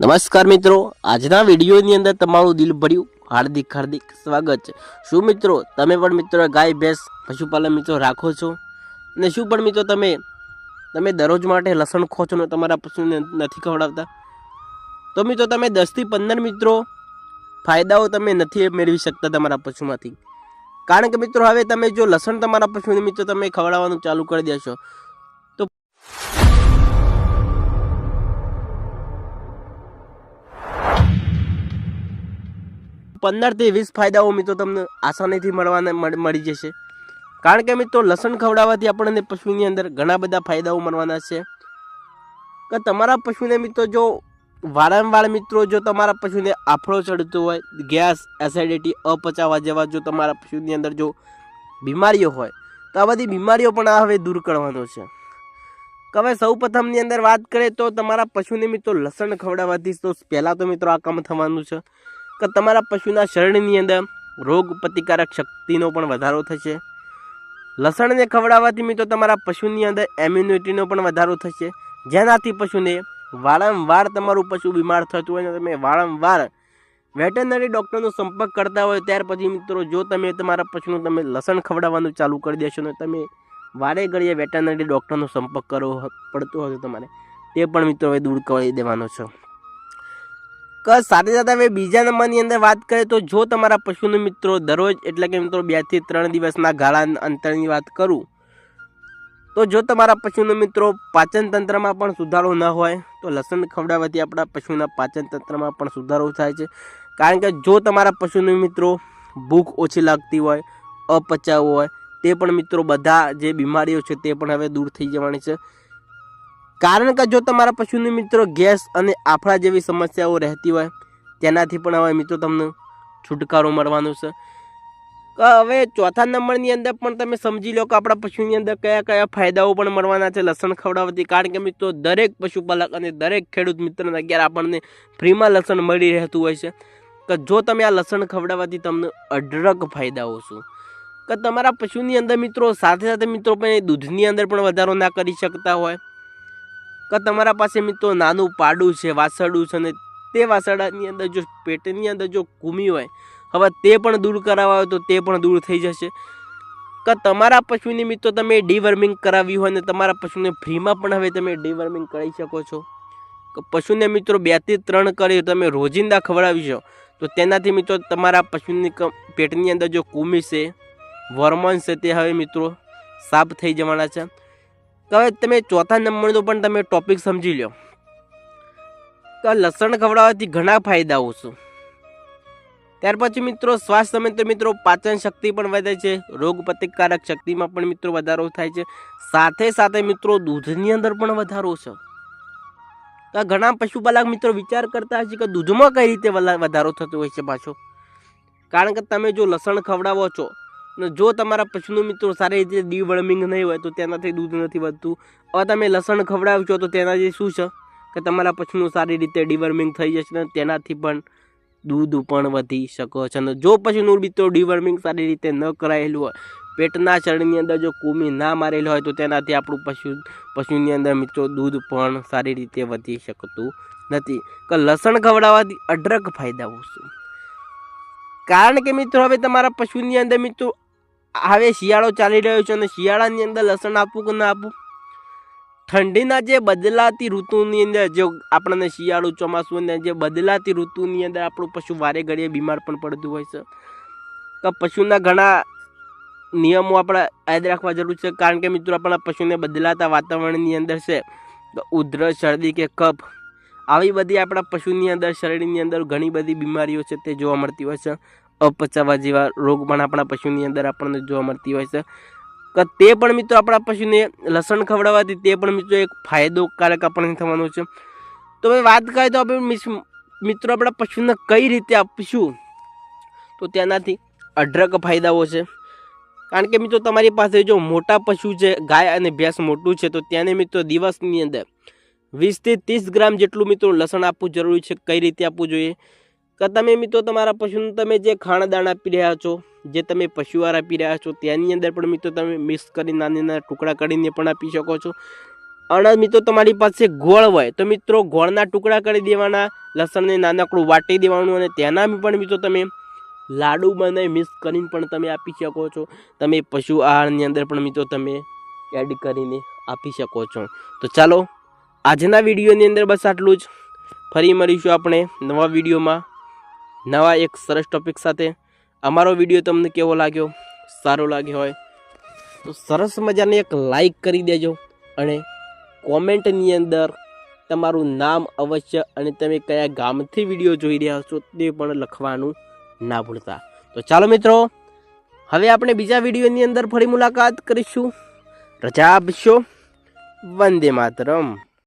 નમસ્કાર મિત્રો, આજના વિડીયોની અંદર તમારું દિલ ભર્યું હાર્દિક હાર્દિક સ્વાગત છે. શું મિત્રો, તમે પણ મિત્રો ગાય, ભેંસ, પશુપાલન મિત્રો રાખો છો? અને શું પણ મિત્રો તમે તમે દરરોજ માટે લસણ ખો છો ને તમારા પશુને નથી ખવડાવતા? તો મિત્રો તમે દસથી પંદર મિત્રો ફાયદાઓ તમે નથી મેળવી શકતા તમારા પશુમાંથી. કારણ કે મિત્રો હવે તમે જો લસણ તમારા પશુને મિત્રો તમે ખવડાવવાનું ચાલુ કરી દેશો પંદરથી વીસ ફાયદાઓ મિત્રો તમને આસાનીથી મળવાના મળી જશે. કારણ કે મિત્રો લસણ ખવડાવવાથી આપણને પશુની અંદર ઘણા બધા ફાયદાઓ મળવાના છે. કે તમારા પશુને મિત્રો જો વારંવાર મિત્રો જો તમારા પશુને આફળો ચડતો હોય, ગેસ એસિડિટી અપચાવા જેવા જો તમારા પશુની અંદર જો બીમારીઓ હોય, તો આ બધી બીમારીઓ પણ આ હવે દૂર કરવાનો છે. હવે સૌ પ્રથમની અંદર વાત કરીએ તો તમારા પશુને મિત્રો લસણ ખવડાવવાથી તો પહેલાં તો મિત્રો આ કામ થવાનું છે. કે તમારા પશુના શરીરની અંદર રોગ પ્રતિકારક શક્તિનો પણ વધારો થશે. લસણને ખવડાવવાથી મિત્રો તમારા પશુની અંદર એમ્યુનિટીનો પણ વધારો થશે. જેનાથી પશુને વારંવાર તમારું પશુ બીમાર થતું હોય ને તમે વારંવાર વેટરનરી ડૉક્ટરનો સંપર્ક કરતા હોય ત્યાર પછી મિત્રો જો તમે તમારા પશુનું તમે લસણ ખવડાવવાનું ચાલુ કરી દેશો ને તમે વારે ઘડીએ વેટરનરી ડૉક્ટરનો સંપર્ક કરવો પડતો હશે તમારે. તે પણ મિત્રો હવે દૂર કરી દેવાનો છે. કે સાથે સાથે હવે બીજા નંબરની અંદર વાત કરીએ તો જો તમારા પશુના મિત્રો દરરોજ એટલે કે મિત્રો બેથી ત્રણ દિવસના ગાળા અંતરની વાત કરું, તો જો તમારા પશુનો મિત્રો પાચન તંત્રમાં પણ સુધારો ન હોય, તો લસણ ખવડાવવાથી આપણા પશુના પાચન તંત્રમાં પણ સુધારો થાય છે. કારણ કે જો તમારા પશુને મિત્રો ભૂખ ઓછી લાગતી હોય અપચાવ હોય, તે પણ મિત્રો બધા જે બીમારીઓ છે તે પણ હવે દૂર થઈ જવાની છે. કારણ કે જો તમારા પશુને મિત્રો ગેસ અને આફળા જેવી સમસ્યાઓ રહેતી હોય, તેનાથી પણ હવે મિત્રો તમને છુટકારો મળવાનો છે. હવે ચોથા નંબરની અંદર પણ તમે સમજી લો કે આપણા પશુની અંદર કયા કયા ફાયદાઓ પણ મળવાના છે લસણ ખવડાવવાથી. કારણ કે મિત્રો દરેક પશુપાલક અને દરેક ખેડૂત મિત્રને અત્યારે આપણને ફ્રીમાં લસણ મળી રહેતું હોય છે. કે જો તમે આ લસણ ખવડાવવાથી તમને અઢળક ફાયદાઓ શું? કે તમારા પશુની અંદર મિત્રો સાથે સાથે મિત્રો પણ દૂધની અંદર પણ વધારો ના કરી શકતા હોય. કે તમારા પાસે મિત્રો નાનું પાડું છે, વાસરડું છે ને તે વાસળાની અંદર જો, પેટની અંદર જો કુમી હોય, હવે તે પણ દૂર કરાવવા હોય તો તે પણ દૂર થઈ જશે. કે તમારા પશુની મિત્રો તમે ડીવર્મિંગ કરાવી હોય ને તમારા પશુને ફ્રીમાં પણ હવે તમે ડીવર્મિંગ કરી શકો છો. કે પશુને મિત્રો બેથી ત્રણ કરી તમે રોજિંદા ખવડાવીશો તો તેનાથી મિત્રો તમારા પશુની પેટની અંદર જો કુમી છે વર્મોન્સ છે તે હવે મિત્રો સાફ થઈ જવાના છે. તો હવે તમે ચોથા નંબરનો પણ તમે ટોપિક સમજી લો તો લસણ ખવડાવવાથી ઘણા ફાયદાઓ છે. ત્યાર પછી મિત્રો, શ્વાસ સમય મિત્રો, પાચન શક્તિ પણ વધે છે. રોગ પ્રતિકારક શક્તિમાં પણ મિત્રો વધારો થાય છે. સાથે સાથે મિત્રો, દૂધની અંદર પણ વધારો છે. તો ઘણા પશુપાલક મિત્રો વિચાર કરતા હશે કે દૂધમાં કઈ રીતે વધારો થતો હોય છે પાછો? કારણ કે તમે જો લસણ ખવડાવો છો ને જો તમારા પશુનું મિત્રો સારી રીતે ડીવર્મિંગ નહીં હોય તો તેનાથી દૂધ નથી વધતું. હવે તમે લસણ ખવડાવશો તો તેનાથી શું છે? કે તમારા પશુનું સારી રીતે ડીવર્મિંગ થઈ જશે ને તેનાથી પણ દૂધ પણ વધી શકો છો. અને જો પશુનું મિત્રો ડીવર્મિંગ સારી રીતે ન કરાયેલું હોય, પેટના ચરણની અંદર જો કુમી ના મારેલું હોય તો તેનાથી આપણું પશુ, પશુની અંદર મિત્રો દૂધ પણ સારી રીતે વધી શકતું નથી. કે લસણ ખવડાવવાથી અઢળક ફાયદાઓ શું કારણ કે મિત્રો હવે તમારા પશુની અંદર મિત્રો હવે શિયાળો ચાલી રહ્યો છે અને શિયાળાની અંદર લસણ આપવું કે ના આપવું ઠંડીના જે બદલાતી ઋતુની અંદર જો આપણને શિયાળું ચોમાસું અને જે બદલાતી ઋતુની અંદર આપણું પશુ વારે ઘડીએ બીમાર પણ પડતું હોય છે. તો પશુના ઘણા નિયમો આપણે યાદ રાખવા જરૂર છે. કારણ કે મિત્રો આપણા પશુને બદલાતા વાતાવરણની અંદર છે. તો ઉધરસ, શરદી કે કફ, આવી બધી આપણા પશુની અંદર, શરીરની અંદર ઘણી બધી બીમારીઓ છે તે જોવા મળતી હોય છે. અપચાવા જેવા રોગ પણ આપણા પશુની અંદર આપણને જોવા મળતી હોય છે. તે પણ મિત્રો આપણા પશુને લસણ ખવડાવવાથી તે પણ મિત્રો એક ફાયદોકારક આપણને થવાનો છે. તો હવે વાત કરીએ તો આપણે મિત્રો આપણા પશુને કઈ રીતે આપીશું? તો તેનાથી અઢળક ફાયદાઓ છે. કારણ કે મિત્રો તમારી પાસે જો મોટા પશુ છે, ગાય અને ભેંસ મોટું છે, તો તેને મિત્રો દિવસની અંદર વીસથી ત્રીસ ગ્રામ જેટલું મિત્રો લસણ આપવું જરૂરી છે, કઈ રીતે આપવું જોઈએ? કે તમે મિત્રો તમારા પશુને તમે જે ખાણદાણ આપી રહ્યા છો, જે તમે પશુઆહાર આપી રહ્યા છો, તેની અંદર પણ મિત્રો તમે મિક્સ કરી નાના નાના ટુકડા કરીને પણ આપી શકો છો. અને મિત્રો તમારી પાસે ગોળ હોય તો મિત્રો ગોળના ટુકડા કરી દેવાના, લસણને નાનકડું વાટી દેવાનું અને તેના પણ મિત્રો તમે લાડુ બનાવી મિક્સ કરીને પણ તમે આપી શકો છો. તમે પશુ આહારની અંદર પણ મિત્રો તમે એડ કરીને આપી શકો છો. તો ચાલો, આજના વિડીયોની અંદર બસ આટલું જ. ફરી મળીશું આપણે નવા વિડીયોમાં. નવા એક સરસ ટોપિક સાથે અમારો વીડિયો તમને કેવો લાગ્યો? સારો લાગ્યો હોય તો સરસ મજાને એક લાઈક કરી દેજો અને કોમેન્ટની અંદર તમારું નામ અવશ્ય અને તમે કયા ગામથી વીડિયો જોઈ રહ્યા છો તે પણ લખવાનું ના ભૂલતા. તો ચાલો મિત્રો, હવે આપણે બીજા વિડીયોની અંદર ફરી મુલાકાત કરીશું. રજા આપશો. વંદે માતરમ.